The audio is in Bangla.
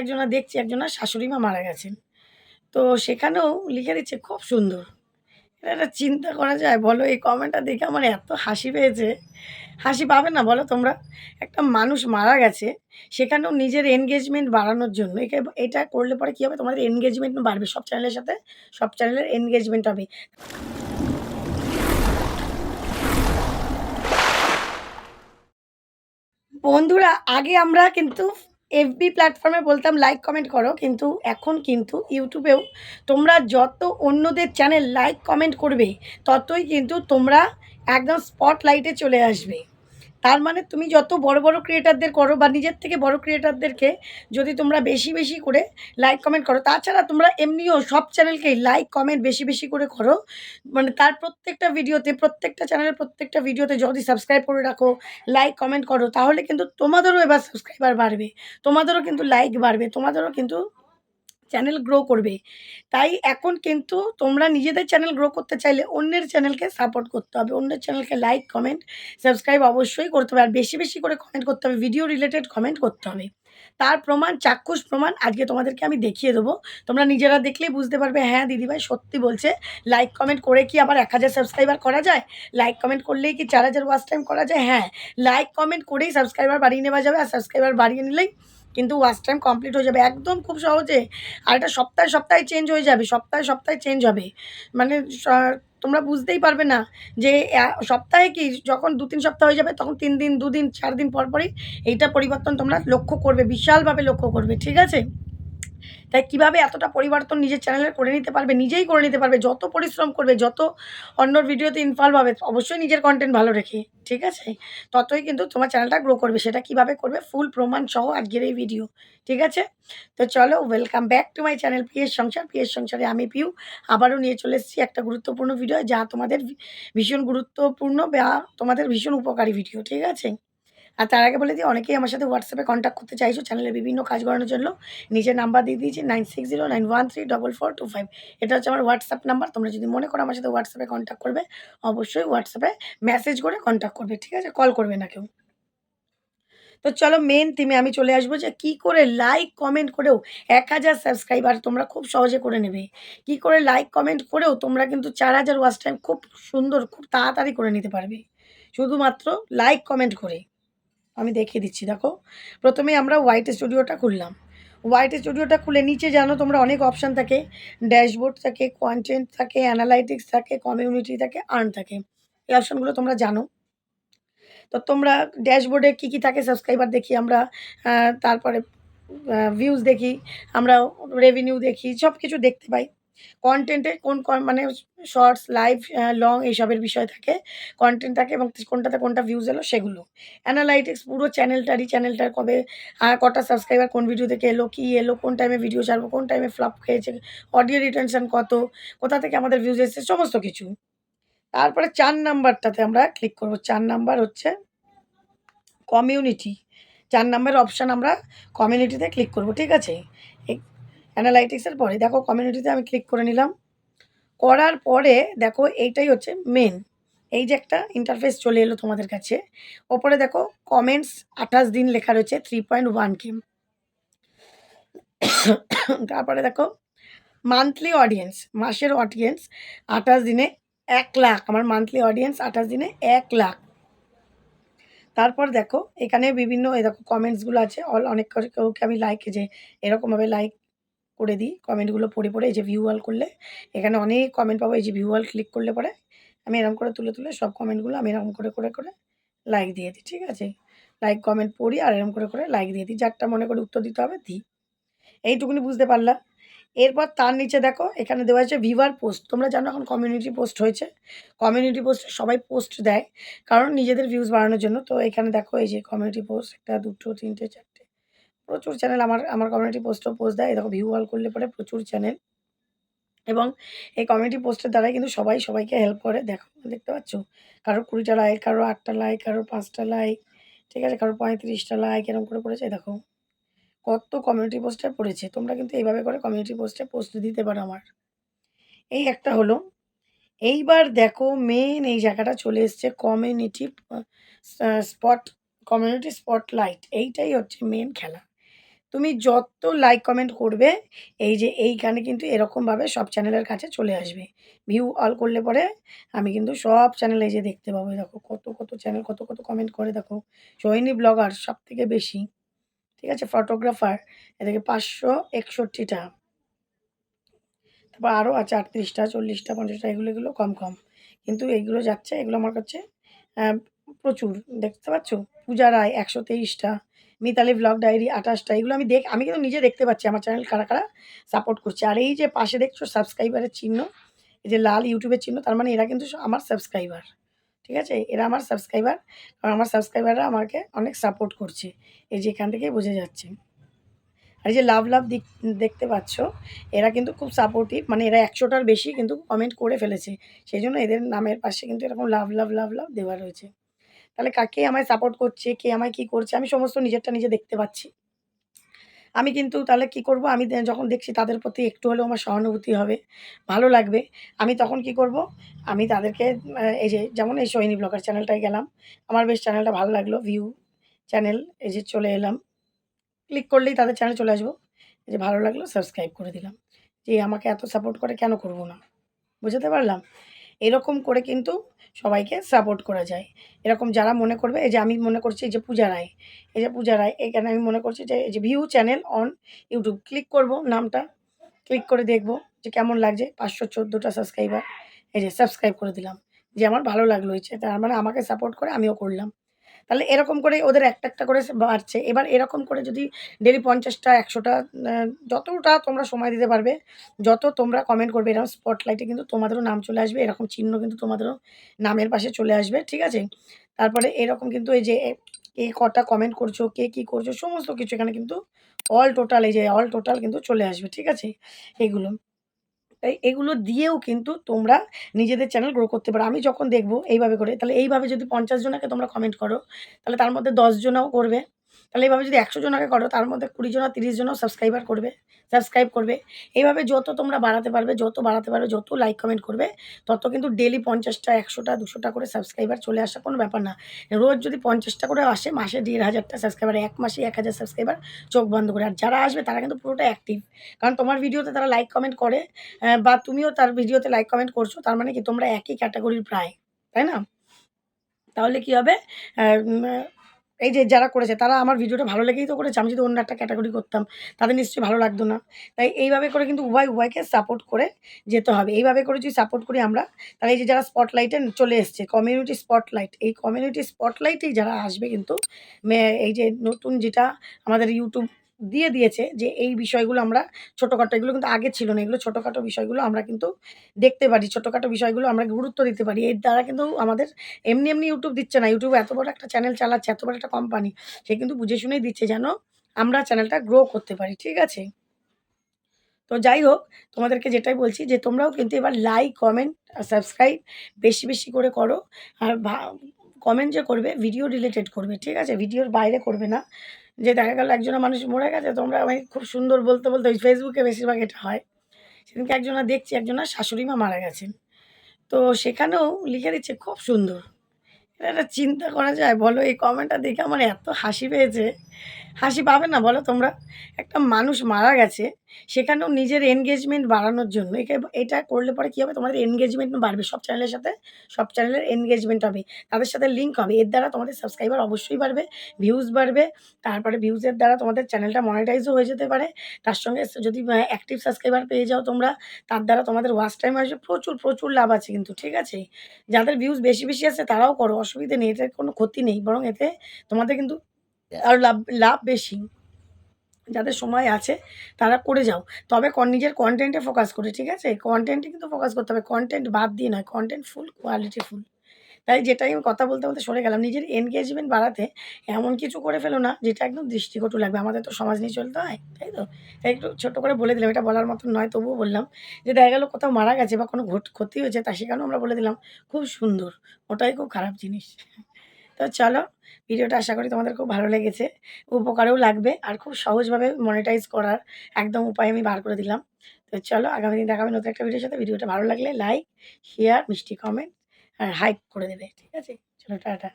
একজনা দেখছি, একজনা শাশুড়ি মা মারা গেছেন। তো সেখানেও লিখে দিচ্ছে, খুব সুন্দর। এটা চিন্তা করা যায়, বলো, এই কমেন্টটা দেখে আমার এত হাসি পেয়েছে। হাসি পাবে না, বলো তোমরা? একটা মানুষ মারা গেছে, সেখানেও নিজের এনগেজমেন্ট বাড়ানোর জন্য। এটা করলে পরে কী হবে? তোমাদের এনগেজমেন্ট বাড়বে সব চ্যানেলের সাথে, সব চ্যানেলের এনগেজমেন্ট হবে। বন্ধুরা, আগে আমরা কিন্তু এফবি প্ল্যাটফর্মে বলতাম লাইক কমেন্ট করো। কিন্তু এখন কিন্তু ইউটিউবেও তোমরা যত অন্যদের চ্যানেল লাইক কমেন্ট করবে, ততই কিন্তু তোমরা একদম স্পটলাইটে চলে আসবে। তার মানে তুমি যত বড় বড় ক্রিয়েটারদের করো বা নিজের থেকে বড় ক্রিয়েটারদেরকে যদি তোমরা বেশি বেশি করে লাইক কমেন্ট করো, তাছাড়া তোমরা এমনিও সব চ্যানেলকেই লাইক কমেন্ট বেশি বেশি করে করো। মানে তার প্রত্যেকটা ভিডিওতে প্রত্যেকটা চ্যানেলের প্রত্যেকটা ভিডিওতে যদি সাবস্ক্রাইব করে রাখো লাইক কমেন্ট করো, তাহলে কিন্তু তোমাদেরও এবার সাবস্ক্রাইবার বাড়বে। তোমাদেরও কিন্তু লাইক বাড়বে। তোমাদেরও কিন্তু চ্যানেল গ্রো করবে। তাই এখন কিন্তু তোমরা নিজেদের চ্যানেল গ্রো করতে চাইলে অন্যের চ্যানেলকে সাপোর্ট করতে হবে। অন্যের চ্যানেলকে লাইক কমেন্ট সাবস্ক্রাইব অবশ্যই করতে হবে। আর বেশি বেশি করে কমেন্ট করতে হবে। ভিডিও রিলেটেড কমেন্ট করতে হবে। তার প্রমাণ, চাক্ষুষ প্রমাণ আজকে তোমাদেরকে আমি দেখিয়ে দেবো। তোমরা নিজেরা দেখলেই বুঝতে পারবে হ্যাঁ দিদিভাই সত্যি বলছে। লাইক কমেন্ট করে কি আবার এক হাজার সাবস্ক্রাইবার করা যায়? লাইক কমেন্ট করলেই কি চার হাজার ওয়াচ টাইম করা যায়? হ্যাঁ। লাইক কমেন্ট করেই সাবস্ক্রাইবার বাড়িয়ে নেওয়া যাবে। আর সাবস্ক্রাইবার বাড়িয়ে নিলেই কিন্তু ওয়াচ টাইম কমপ্লিট হয়ে যাবে। একদম খুব সহজে। আর এটা সপ্তাহে সপ্তাহে চেঞ্জ হয়ে যাবে, সপ্তাহে সপ্তাহে চেঞ্জ হবে। মানে তোমরা বুঝতেই পারবে না যে সপ্তাহে কি যখন দু তিন সপ্তাহ হয়ে যাবে, তখন তিন দিন দুদিন চার দিন পর পরই এইটা পরিবর্তন তোমরা লক্ষ্য করবে, বিশালভাবে লক্ষ্য করবে, ঠিক আছে? তাই কীভাবে এতটা পরিবর্তন নিজের চ্যানেলে করে নিতে পারবে, নিজেই করে নিতে পারবে, যত পরিশ্রম করবে, যত অন্যর ভিডিওতে ইনভলভ হবে, অবশ্যই নিজের কন্টেন্ট ভালো রেখে, ঠিক আছে? ততই কিন্তু তোমার চ্যানেলটা গ্রো করবে, সেটা কীভাবে করবে ফুল প্রমাণ সহ আজকের এই ভিডিও ঠিক আছে? তো চলো welcome back to my channel PS Sansar PS সংসারে আমি পিউ, আবারও নিয়ে চলে এসেছি একটা গুরুত্বপূর্ণ ভিডিও যা তোমাদের ভীষণ গুরুত্বপূর্ণ বা তোমাদের ভীষণ উপকারী ভিডিও ঠিক আছে? আর তার আগে বলে দিই, অনেকেই আমার সাথে হোয়াটসঅ্যাপে কন্ট্যাক্ট করতে চাইছো চ্যানেলের বিভিন্ন কাজ করানোর জন্য। নিজের নাম্বার দিয়ে দিয়েছি nine six zero nine one three double four two five এটা হচ্ছে আমার হোয়াটসঅ্যাপ নাম্বার তোমরা যদি মনে করো আমার সাথে হোয়াটসঅ্যাপে কন্ট্যাক্ট করবে, অবশ্যই হোয়াটসঅ্যাপে মেসেজ করে কন্ট্যাক্ট করবে, ঠিক আছে? কল করবে না কেউ। তো চলো মেন থিমে আমি চলে আসব যে, কি করে লাইক কমেন্ট করেও এক হাজার সাবস্ক্রাইবার তোমরা খুব সহজে করে নেবে। কি করে লাইক কমেন্ট করেও তোমরা কিন্তু চার হাজার ওয়াচ টাইম খুব সুন্দর, খুব তাড়াতাড়ি করে নিতে পারবে। শুধুমাত্র লাইক কমেন্ট করে। আমি দেখিয়ে দিচ্ছি, দেখো। প্রথমে আমরা হোয়াইট স্টুডিওটা খুললাম। হোয়াইট স্টুডিওটা খুলে নিচে জানো তোমরা অনেক অপশান থাকে। ড্যাশবোর্ড থাকে কন্টেন্ট থাকে অ্যানালাইটিক্স থাকে কমিউনিটি থাকে আর্ন থাকে। এই অপশানগুলো তোমরা জানো। তো তোমরা ড্যাশবোর্ডে কী কী থাকে সাবস্ক্রাইবার দেখি আমরা তারপরে ভিউজ দেখি, আমরা রেভিনিউ দেখি সব কিছু দেখতে পাই। কন্টেন্টে কোন মানে শর্টস লাইভ লং এইসবের বিষয় থাকে। কন্টেন্ট থাকে এবং কোনটাতে কোনটা ভিউজ এলো সেগুলো। অ্যানালাইটিক্স পুরো চ্যানেলটারই চ্যানেলটার কবে কটা সাবস্ক্রাইবার কোন ভিডিও থেকে এলো, কী এলো, কোন টাইমে ভিডিও ছাড়বো, কোন টাইমে ফ্লপ খেয়েছে অডিও রিটেনশন কত, কোথা থেকে আমাদের ভিউজ এসেছে, সমস্ত কিছু। তারপরে চার নাম্বারটাতে আমরা ক্লিক করব। চার নাম্বার হচ্ছে কমিউনিটি চার নাম্বার অপশান আমরা কমিউনিটিতে ক্লিক করব। ঠিক আছে? অ্যানালাইটিক্সের পরে দেখো কমিউনিটিতে আমি ক্লিক করে নিলাম। করার পরে দেখো এইটাই হচ্ছে মেন এই যে একটা ইন্টারফেস চলে এলো তোমাদের কাছে। ওপরে দেখো কমেন্টস আঠাশ দিন লেখা রয়েছে থ্রি পয়েন্ট ওয়ান কে তারপরে দেখো মান্থলি অডিয়েন্স মাসের অডিয়েন্স আঠাশ দিনে এক লাখ। আমার মান্থলি অডিয়েন্স আঠাশ দিনে এক লাখ। তারপর দেখো এখানে বিভিন্ন, এই দেখো কমেন্টসগুলো আছে। অল অনেক কেউকে আমি লাইক যে এরকমভাবে লাইক করে দিই। কমেন্টগুলো পড়ে পড়ে এই যে ভিউ অল করলে। এখানে অনেক কমেন্ট পাবো, এই যে ভিউ অল ক্লিক করলে পরে আমি এরকম করে তুলে তুলে সব কমেন্টগুলো আমি এরকম করে করে করে লাইক দিয়ে দিই, ঠিক আছে? লাইক কমেন্ট পড়ি আর এরকম করে করে লাইক দিয়ে দিই। যারটা মনে করে উত্তর দিতে হবে, দিই। এইটুকুনি বুঝতে পারলাম। এরপর তার নিচে দেখো, এখানে দেওয়া হয়েছে ভিভার পোস্ট তোমরা জানো এখন কমিউনিটি পোস্ট হয়েছে। কমিউনিটি পোস্টে সবাই পোস্ট দেয়, কারণ নিজেদের ভিউজ বাড়ানোর জন্য। তো এখানে দেখো এই যে কমিউনিটি পোস্ট একটা, দুটো, তিনটে, চারটে প্রচুর চ্যানেল আমার আমার কমিউনিটি পোস্টও পোস্ট দেয়। দেখো ভিউ অল করলে পরে প্রচুর চ্যানেল এবং এই কমিউনিটি পোস্টের দ্বারাই কিন্তু সবাই সবাইকে হেল্প করে। দেখো, দেখতে পাচ্ছ? কারোর কুড়িটা লাইক কারোর আটটা লাইক কারোর পাঁচটা লাইক ঠিক আছে? কারও পঁয়ত্রিশটা লাইক এরকম করে পড়েছে। দেখো, কত কমিউনিটি পোস্টে পড়েছে। তোমরা কিন্তু এইভাবে করে কমিউনিটি পোস্টে পোস্ট দিতে পারো আমার। এই একটা হলো, এইবার দেখো মেন এই জায়গাটা চলে এসছে কমিউনিটি স্পট কমিউনিটি স্পটলাইট এইটাই হচ্ছে মেন খেলা। তুমি যত লাইক কমেন্ট করবে, এই যে এইখানে কিন্তু এরকমভাবে সব চ্যানেলের কাছে চলে আসবে। ভিউ অল করলে পরে আমি কিন্তু সব চ্যানেলে এই যে দেখতে পাবো। দেখো কত কত চ্যানেল কত কত কমেন্ট করে দেখো। সোহিনী ব্লগার সব থেকে বেশি, ঠিক আছে? ফটোগ্রাফার এদিকে পাঁচশো একষট্টিটা। তারপর আরও আছে আটত্রিশটা, চল্লিশটা, পঞ্চাশটা, এগুলো এগুলো কম কম। কিন্তু এইগুলো যাচ্ছে, এগুলো আমার কাছে প্রচুর। দেখতে পাচ্ছ? পূজা রায় একশো তেইশটা। মিতালি ব্লগ ডায়েরি আঠাশটা, এগুলো আমি দেখ আমি কিন্তু নিজে দেখতে পাচ্ছি, আমার চ্যানেল কারা কারা সাপোর্ট করছে। আর এই যে পাশে দেখছ সাবস্ক্রাইবারের চিহ্ন, এই যে লাল ইউটিউবের চিহ্ন, তার মানে এরা কিন্তু আমার সাবস্ক্রাইবার ঠিক আছে? এরা আমার সাবস্ক্রাইবার কারণ আমার সাবস্ক্রাইবাররা আমাকে অনেক সাপোর্ট করছে, এই যে এখান থেকেই বোঝা যাচ্ছে। আর যে লাভ লাভ দিক দেখতে পাচ্ছ, এরা কিন্তু খুব সাপোর্টিভ মানে এরা একশোটার বেশি কিন্তু কমেন্ট করে ফেলেছে, সেই জন্য এদের নামের পাশে কিন্তু এরকম লাভ লাভ লাভ লাভ দেওয়া রয়েছে। তাহলে কাকে আমায় সাপোর্ট করছে, কে আমায় কী করছে? আমি সমস্ত নিজেরটা নিজে দেখতে পাচ্ছি। আমি কিন্তু তাহলে কি করব? আমি যখন দেখছি তাদের প্রতি একটু হলেও আমার সহানুভূতি হবে, ভালো লাগবে, আমি তখন কি করব? আমি তাদেরকে এই যে যেমন এই সোহিনী ব্লগার চ্যানেলটায় গেলাম, আমার বেশ চ্যানেলটা ভালো লাগল ভিউ চ্যানেল এই যে চলে এলাম। ক্লিক করলেই তাদের চ্যানেল চলে আসব। এই যে ভালো লাগল সাবস্ক্রাইব করে দিলাম। যে আমাকে এত সাপোর্ট করে কেন করব না? বুঝতে পারলাম? এরকম করে কিন্তু সবাইকে সাপোর্ট করা যায়। এরকম যারা মনে করবে, এই যে আমি মনে করছি এই যে পূজা রায়, এই যে পূজা রায়, এখানে আমি মনে করছি যে, এই যে view channel on YouTube click করব নামটা ক্লিক করে দেখব যে কেমন লাগছে, পাঁচশো চোদ্দোটা সাবস্ক্রাইবার এই যে সাবস্ক্রাইব করে দিলাম। যে আমার ভালো লাগল হয়েছে তার মানে আমাকে সাপোর্ট করে আমিও করলাম। তাহলে এরকম করে ওদের একটা একটা করে বাড়ছে। এবার এরকম করে যদি ডেলি পঞ্চাশটা, একশোটা যতটা তোমরা সময় দিতে পারবে, যত তোমরা কমেন্ট করবে, এরকম স্পটলাইটে কিন্তু তোমাদেরও নাম চলে আসবে, এরকম চিহ্ন কিন্তু তোমাদেরও নামের পাশে চলে আসবে, ঠিক আছে? তারপরে এরকম কিন্তু এই যে, কে কটা কমেন্ট করছ, কে কী করছ, সমস্ত কিছু এখানে কিন্তু অল টোটাল এই যে অল টোটাল কিন্তু চলে আসবে, ঠিক আছে? এগুলো। তাই এগুলো দিয়েও কিন্তু তোমরা নিজেদের চ্যানেল গ্রো করতে পারো। আমি যখন দেখব এইভাবে করে, তাহলে এইভাবে যদি পঞ্চাশ জনাকে তোমরা কমেন্ট করো, তাহলে তার মধ্যে দশ জনাও করবে। তাহলে এইভাবে যদি একশো জনাকে করো, তার মধ্যে কুড়ি জনা তিরিশ জনও সাবস্ক্রাইবার করবে সাবস্ক্রাইব করবে। এইভাবে যত তোমরা বাড়াতে পারবে, যত বাড়াতে পারবে, যত লাইক কমেন্ট করবে, তত কিন্তু ডেলি পঞ্চাশটা, একশোটা, দুশোটা করে সাবস্ক্রাইবার চলে আসা কোনো ব্যাপার না। রোজ যদি পঞ্চাশটা করে আসে, মাসে দেড় হাজারটা সাবস্ক্রাইবার এক মাসে এক হাজার সাবস্ক্রাইবার চোখ বন্ধ করে। আর যারা আসবে, তারা কিন্তু পুরোটা অ্যাক্টিভ কারণ তোমার ভিডিওতে তারা লাইক কমেন্ট করে বা তুমিও তার ভিডিওতে লাইক কমেন্ট করছ, তার মানে কি তোমরা একই ক্যাটাগরির প্রায়, তাই না? তাহলে কি হবে? এই যে যারা করেছে, তারা আমার ভিডিওটা ভালো লেগেই তো করেছে, আমি যদি অন্য একটা ক্যাটাগরি করতাম, তাদের নিশ্চয়ই ভালো লাগতো না। তাই এইভাবে করে কিন্তু উভয়, উভয়কে সাপোর্ট করে যেতে হবে। এইভাবে করে যদি সাপোর্ট করি আমরা, তাহলে এই যে যারা স্পটলাইটে চলে এসছে কমিউনিটি স্পটলাইট এই কমিউনিটি স্পটলাইটেই যারা আসবে কিন্তু এই যে নতুন যেটা আমাদের ইউটিউব দিয়ে দিয়েছে যে এই বিষয়গুলো আমরা ছোটোখাটো, এগুলো কিন্তু আগে ছিল না, এগুলো ছোটোখাটো বিষয়গুলো আমরা কিন্তু দেখতে পারি, ছোটোখাটো বিষয়গুলো আমরা গুরুত্ব দিতে পারি। এর দ্বারা কিন্তু আমাদের এমনি এমনি ইউটিউব দিচ্ছে না। ইউটিউব এত বড় একটা চ্যানেল চালাচ্ছে, এত বড় একটা কোম্পানি সে কিন্তু বুঝে শুনেই দিচ্ছে যেন আমরা চ্যানেলটা গ্রো করতে পারি, ঠিক আছে? তো যাই হোক, তোমাদেরকে যেটাই বলছি যে তোমরাও কিন্তু এবার লাইক কমেন্ট আর সাবস্ক্রাইব বেশি বেশি করে করো। আর কমেন্ট যে করবে ভিডিও রিলেটেড করবে, ঠিক আছে? ভিডিওর বাইরে করবে না। যে দেখা গেল একজনের মানুষ মরে গেছে, তোমরা আমি খুব সুন্দর বলতে বলতে ওই ফেসবুকে বেশিরভাগ এটা হয়। সেদিনকে একজনা দেখছি, একজনের শাশুড়ি মা মারা গেছেন। তো সেখানেও লিখে দিচ্ছে, খুব সুন্দর। এটা চিন্তা করা যায়। বলো এই কমেন্টটা দেখে আমার এত হাসি পেয়েছে। হাসি পাবে না, বলো তোমরা? একটা মানুষ মারা গেছে, সেখানেও নিজের এনগেজমেন্ট বাড়ানোর জন্য। এটা করলে পরে কী হবে? তোমাদের এনগেজমেন্ট বাড়বে। সব চ্যানেলের সাথে, সব চ্যানেলের এনগেজমেন্ট হবে। তাদের সাথে লিঙ্ক হবে। এর দ্বারা তোমাদের সাবস্ক্রাইবার অবশ্যই বাড়বে ভিউজ বাড়বে। তারপরে ভিউজের দ্বারা তোমাদের চ্যানেলটা মনিটাইজও হয়ে যেতে পারে। তার সঙ্গে যদি অ্যাক্টিভ সাবস্ক্রাইবার পেয়ে যাও তোমরা, তার দ্বারা তোমাদের ওয়াচ টাইম আসবে। প্রচুর প্রচুর লাভ আছে কিন্তু, ঠিক আছে? যাদের ভিউজ বেশি বেশি আছে, তারাও করো। অসুবিধে নেই, এতে কোনো ক্ষতি নেই। বরং এতে তোমাদের কিন্তু আরও লাভ লাভ বেশি। যাদের সময় আছে, তারা করে যাও। তবে নিজের কন্টেন্টে ফোকাস করে, ঠিক আছে? কন্টেন্টে কিন্তু ফোকাস করতে হবে। কন্টেন্ট বাদ দিয়ে নয় কন্টেন্ট ফুল কোয়ালিটি ফুল তাই যেটাই আমি কথা বলতে বলতে সরে গেলাম। নিজের এনগেজমেন্ট বাড়াতে এমন কিছু করে ফেলো না, যেটা একদম দৃষ্টিকটু লাগবে। আমাদের তো সমাজ নিয়ে চলতে হয়, তাই তো? তাই একটু ছোট্ট করে বলে দিলাম, এটা বলার মতন নয়, তবুও বললাম যে, দেখা গেলো কোথাও মারা গেছে বা কোনো ঘট ক্ষতি হয়েছে, তা সেখানেও আমরা বলে দিলাম, খুব সুন্দর। ওটাই খুব খারাপ জিনিস। তো চলো, ভিডিওটা আশা করি তোমাদের খুব ভালো লেগেছে। উপকারেও লাগবে আর খুব সহজভাবে মনিটাইজ করার একদম উপায় আমি বার করে দিলাম। তো চলো, আগামী দিন দেখাবেন নতুন একটা ভিডিওর সাথে। ভিডিওটা ভালো লাগলে লাইক শেয়ার মিষ্টি কমেন্ট আর হাইক করে দেবে, ঠিক আছে? চলো, টাটা।